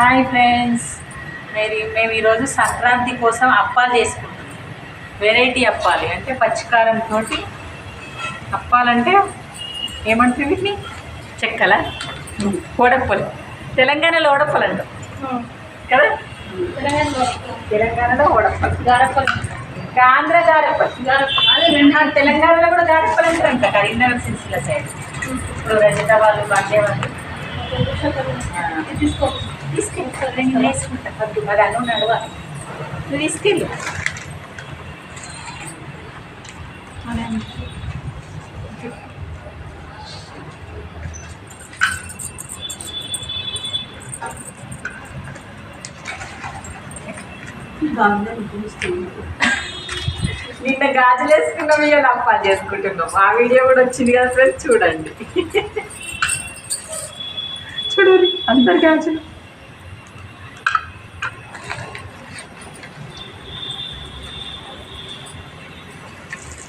Hi friends మరి మేము ఈరోజు సంక్రాంతి కోసం అప్పాలు చేసుకుంటున్నాం. వెరైటీ అప్పాలి. అంటే పచ్చికారంతో అప్పాలంటే ఏమంటారు వీటిని? చెక్కల? ఓడప్పలు. తెలంగాణలో ఓడప్పలు అంటాం. కదా? తెలంగాణలో ఓడప్పలు. గారప్పలు. ఆంధ్ర గారెప్పలు. ఆ, తెలంగాణలో కూడా గారెప్పలు అంటారంట కరీంనగర్ సిరిసిల్ల సైడ్ ఇప్పుడు రజిత వాళ్ళు బాండే వాళ్ళు. ఆ, తీసుకో తీసుకెళ్ళి నేను వేసుకుంటా వద్దు మరి అన్ను నడవాలి నువ్వు తీసుకెళ్ళు నిన్న గాజులు వేసుకున్నాం ఇవాళ అప్పాలు చేసుకుంటున్నాం. ఆ వీడియో కూడా వచ్చింది కదా ఫ్రెండ్స్ చూడండి. చూడండి అందరు గాజులు.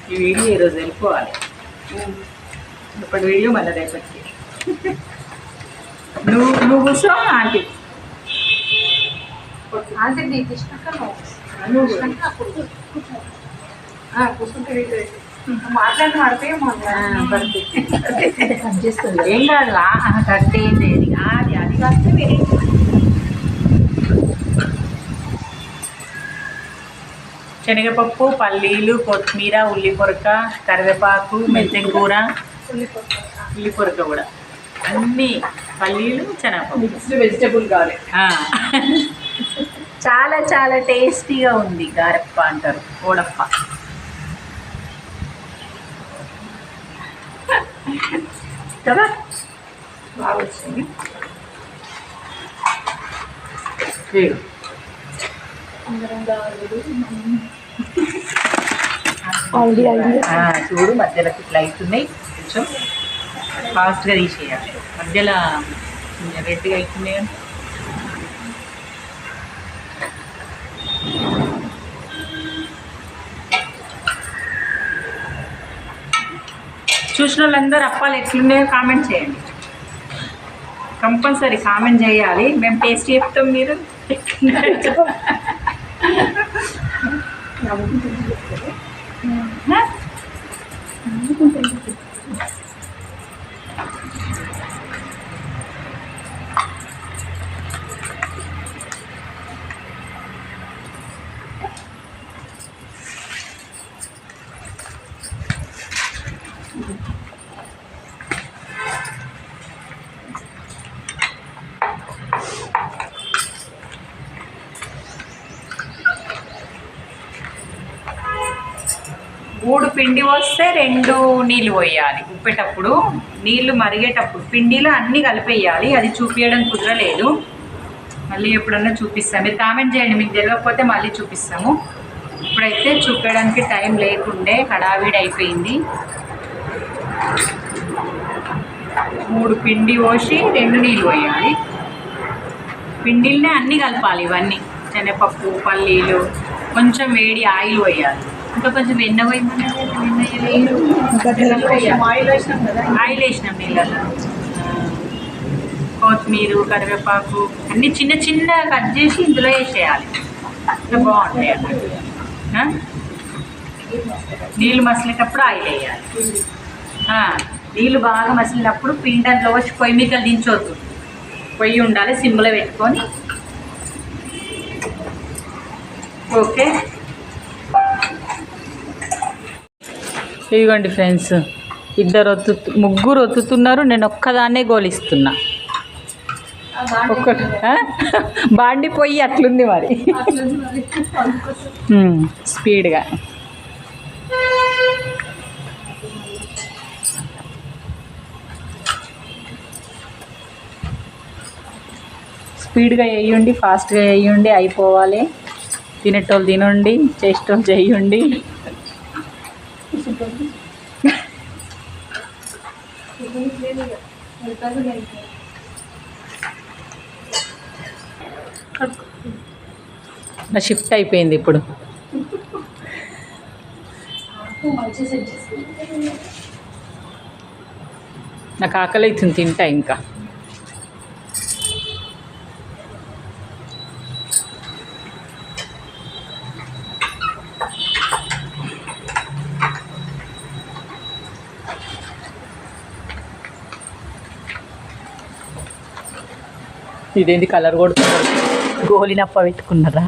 ఈ వీడియో ఈరోజు వెళ్ళిపోవాలి. ఇప్పటి వీడియో మళ్ళీ రేపటికి నువ్వు నువ్వు కూర్చో ఆంటీ. కూర్చుంటే. మాట్లాడి. చేస్తుంది ఏం కాదు కట్టే ఏది అది అది కాస్తే వేరే శనగపప్పు పల్లీలు కొత్తిమీర ఉల్లి పొరక కరివేపాకు మెంతెం కూర ఉల్లి పొరక కూడా. అన్నీ పల్లీలు శనగపప్పు. మిక్స్డ్ వెజిటబుల్ కావాలి ఆ. చాలా చాలా టేస్టీగా ఉంది గారెప్ప అంటారు. ఓడప్ప. కదా? బాగా వచ్చింది. అందరం చూడు మధ్యలో ఇట్లా అవుతున్నాయి కొంచెం ఫాస్ట్గా తీసేయాలి. మధ్యలో రెడ్గా అవుతున్నాయి. చూసిన వాళ్ళందరూ అప్పాలు ఎట్లున్నాయో కామెంట్ చేయండి. కంపల్సరీ కామెంట్ చేయాలి. మేము టేస్ట్ చెప్తాం మీరు. మూడు పిండి వస్తే రెండు నీళ్ళు పోయాలి. ఉప్పేటప్పుడు నీళ్ళు మరిగేటప్పుడు పిండిలో అన్నీ కలిపేయాలి. అది చూపించడం కుదరలేదు. మళ్ళీ ఎప్పుడన్నా చూపిస్తాం. మీరు కామెంట్ చేయండి. మీకు తెలియకపోతే మళ్ళీ చూపిస్తాము. ఇప్పుడైతే చూపించడానికి టైం లేకుండే హడావిడి అయిపోయింది. మూడు పిండి పోసి రెండు నీళ్ళు పోయాలి. పిండిల్నే అన్నీ కలపాలి ఇవన్నీ. శనగపప్పు పల్లీలు కొంచెం వేడి ఆయిల్ పోయాలి. ఇంకా కొంచెం వెన్న ఆయిల్ వేసినాం కదా ఆయిల్ వేసినాం నీళ్ళలో కొత్తిమీర కరివేపాకు అన్ని చిన్న చిన్న కట్ చేసి ఇందులో వేసేయాలి. బాగుంటాయి అన్నట్టు నీళ్ళు మసిలేటప్పుడు ఆయిల్ వేయాలి. నీళ్ళు బాగా మసిలినప్పుడు పిండంలో వచ్చి పొయ్యి మీకలు దించవద్దు పొయ్యి ఉండాలి సిమ్లో పెట్టుకొని. ఓకే? ఇదిగోండి ఫ్రెండ్స్ ఇద్దరు ఒత్తు ముగ్గురు ఒత్తుతున్నారు నేను ఒక్కదాన్నే గోలిస్తున్నా. ఒక్కటి ఆ? బాండి పొయ్యి అట్లుంది మరి. స్పీడ్గా. స్పీడ్గా వేయండి ఫాస్ట్గా వేయండి అయిపోవాలి. తినేటోళ్ళు తినండి చేసేటోళ్ళు చేయండి. నా షిఫ్ట్ అయిపోయింది ఇప్పుడు. నాకు ఆకలి అవుతుంది తింటా ఇంకా. ఇదేంటి కలర్ కొడుతున్నారు గోలినప్ప పెట్టుకున్నారా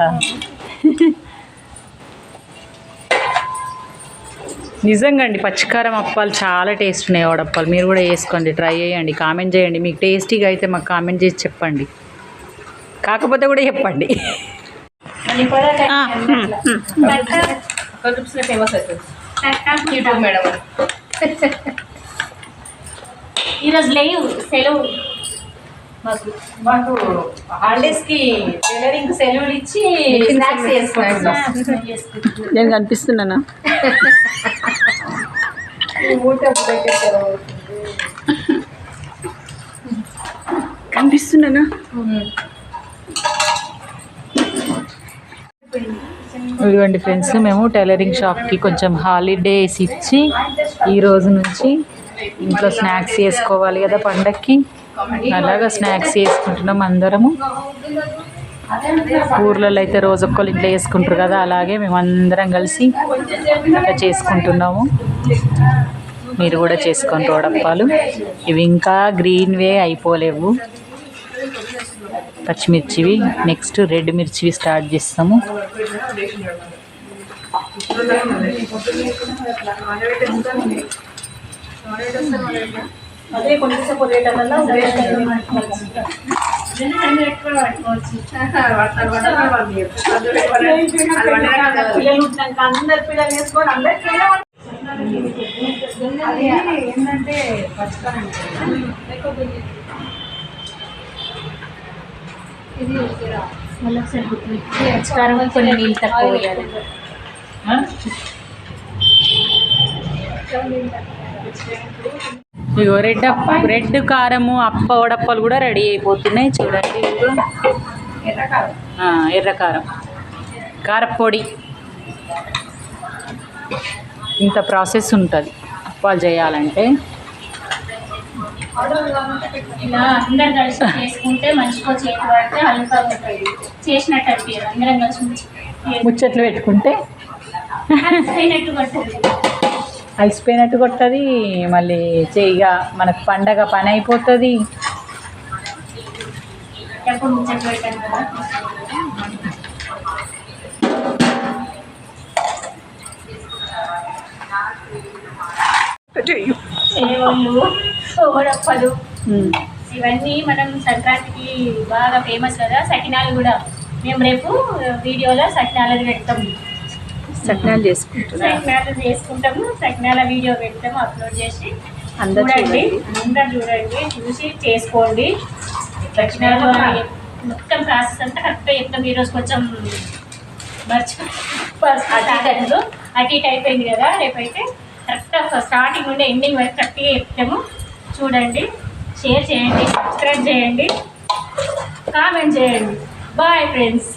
నిజంగా అండి పచ్చికారం అప్పాలు చాలా టేస్ట్ ఉన్నాయి వడప్పాలు మీరు కూడా వేసుకోండి ట్రై చేయండి కామెంట్ చేయండి. మీకు టేస్టీగా అయితే మాకు కామెంట్ చేసి చెప్పండి. కాకపోతే కూడా చెప్పండి. ఈరోజు లేవు సెలవు. మాకు మాకు హాలిడేస్కి టైలరింగ్ సెలవులు ఇచ్చి స్నాక్స్ చేసుకుంటున్నాం. నేను కనిపిస్తున్నానా కనిపిస్తున్నానా ఇదిగోండి ఫ్రెండ్స్ మేము టైలరింగ్ షాప్కి కొంచెం హాలిడేస్ ఇచ్చి ఈ రోజు నుంచి ఇంట్లో స్నాక్స్ చేసుకోవాలి కదా పండక్కి. అలాగా స్నాక్స్ చేసుకుంటున్నాం అందరము. ఊర్లలో అయితే రోజు ఒక్కళ్ళు ఇంట్లో చేసుకుంటారు కదా అలాగే మేము అందరం కలిసి ఇట్లా చేసుకుంటున్నాము. మీరు కూడా చేసుకోండి రోడప్పాలు. ఇవి ఇంకా గ్రీన్వే అయిపోలేవు. పచ్చిమిర్చివి నెక్స్ట్ రెడ్ మిర్చివి స్టార్ట్ చేస్తాము. అదే కొన్ని పొదేటల్లా పిల్లలు అందరు పిల్లలు వేసుకొని ఏంటంటే మళ్ళీ ఒకసారి కొన్ని నీళ్ళు తక్కువ వేయాలి ఇగో రెడ్ అప్ప. రెడ్ కారము అప్ప వడప్పలు కూడా రెడీ అయిపోతున్నాయి. చూడండి ఇదిగో. ఆ, ఎర్ర కారం. కారపొడి. ఇంత ప్రాసెస్ ఉంటుంది. అప్పాలు చేయాలంటే. ముచ్చట్లు పెట్టుకుంటే. అలసిపోయినట్టు కొట్టది మళ్ళీ చేయగా మనకు పండగ పని అయిపోతుంది. ఇవన్నీ మనం సంక్రాంతికి బాగా ఫేమస్ కదా సకినాలు కూడా. మేము రేపు వీడియోలో సకినాలని పెడతాం. చేసుకుంటున్నా సకినాలు చేసుకుంటాము సకినాల వీడియో పెడతాము అప్లోడ్ చేసి అందరూ చూడండి చూడండి. అందరు చూడండి చూసి చేసుకోండి. సకినాలు అని మొత్తం ప్రాసెస్ అంతా కరెక్ట్గా చెప్తాం. ఈరోజు కొంచెం మర్చి అటు అటు ఇటు అయిపోయింది కదా రేపైతే కరెక్ట్గా స్టార్టింగ్ నుండి ఎండింగ్ వరకు కరెక్ట్గా చెప్తాము. చూడండి షేర్ చేయండి సబ్స్క్రైబ్ చేయండి కామెంట్ చేయండి. Bye friends